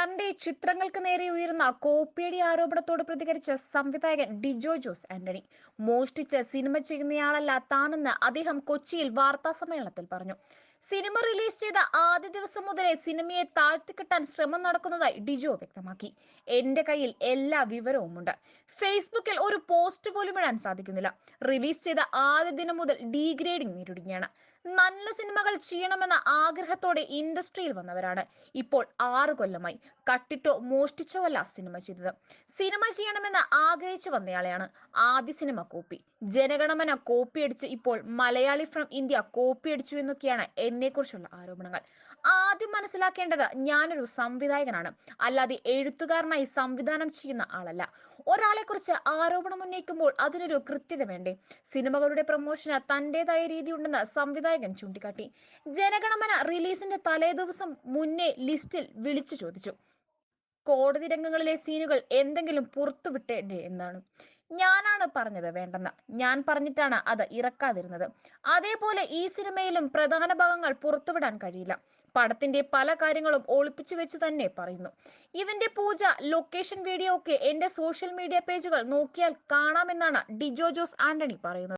തന്റെ ചിത്രങ്ങൾക്ക് നേരെ ഉയരുന്ന കോപ്പിയടി ആരോപണത്തോട് പ്രതികരിച്ച സംവിധായകൻ ഡിജോ ജോസ് ആന്റണി. മോഷ്ടിച്ച് സിനിമ ചെയ്യുന്നയാളല്ല താനെന്ന് അദ്ദേഹം കൊച്ചിയിൽ വാർത്താ സമ്മേളനത്തിൽ പറഞ്ഞു. സിനിമ റിലീസ് ചെയ്ത ആദ്യ ദിവസം മുതലേ സിനിമയെ താഴ്ത്തിക്കെട്ടാൻ ശ്രമം നടക്കുന്നതായി ഡിജോ വ്യക്തമാക്കി. എന്റെ കയ്യിൽ എല്ലാ വിവരവുമുണ്ട്. ഫേസ്ബുക്കിൽ ഒരു പോസ്റ്റ് പോലും ഇടാൻ സാധിക്കുന്നില്ല. റിലീസ് ചെയ്ത ആദ്യ ദിനം മുതൽ ഡീഗ്രേഡിംഗ് നേരിടുകയാണ്. നല്ല സിനിമകൾ ചെയ്യണമെന്ന ആഗ്രഹത്തോടെ ഇൻഡസ്ട്രിയിൽ വന്നവരാണ്. ഇപ്പോൾ ആറു കൊല്ലമായി കട്ടിട്ടോ മോഷ്ടിച്ചോ അല്ല സിനിമ ചെയ്തത്. സിനിമ ചെയ്യണമെന്ന് ആഗ്രഹിച്ചു വന്നയാളെയാണ് ആദ്യ സിനിമ കോപ്പി. ജനഗണമന കോപ്പിയടിച്ച് ഇപ്പോൾ മലയാളി ഫ്രം ഇന്ത്യ കോപ്പിയടിച്ചു എന്നൊക്കെയാണ് എന്നെക്കുറിച്ചുള്ള ആരോപണങ്ങൾ. ആദ്യം മനസ്സിലാക്കേണ്ടത് ഞാനൊരു സംവിധായകനാണ്. അല്ലാതെ എഴുത്തുകാരനായി സംവിധാനം ചെയ്യുന്ന ആളല്ല. ഒരാളെക്കുറിച്ച് ആരോപണം ഉന്നയിക്കുമ്പോൾ അതിനൊരു കൃത്യത വേണ്ടേ? സിനിമകളുടെ പ്രൊമോഷന് തന്റേതായ രീതിയുണ്ടെന്ന് സംവിധായകൻ ചൂണ്ടിക്കാട്ടി. ജനഗണമന റിലീസിന്റെ തലേദിവസം മുന്നേ ലിസ്റ്റിൽ വിളിച്ചു ചോദിച്ചു. കോടതി രംഗങ്ങളിലെ സീനുകൾ എന്തെങ്കിലും പുറത്തുവിട്ടേണ്ടേ എന്നാണ്. ഞാനാണ് പറഞ്ഞത് വേണ്ടെന്ന്. ഞാൻ പറഞ്ഞിട്ടാണ് അത് ഇറക്കാതിരുന്നത്. അതേപോലെ ഈ സിനിമയിലും പ്രധാന ഭാഗങ്ങൾ പുറത്തുവിടാൻ കഴിയില്ല. പടത്തിന്റെ പല കാര്യങ്ങളും ഒളിപ്പിച്ചു വെച്ച് തന്നെ പറയുന്നു. ഇതിന്റെ പൂജ ലൊക്കേഷൻ വീഡിയോ ഒക്കെ എന്റെ സോഷ്യൽ മീഡിയ പേജുകൾ നോക്കിയാൽ കാണാമെന്നാണ് ഡിജോ ജോസ് ആന്റണി പറയുന്നത്.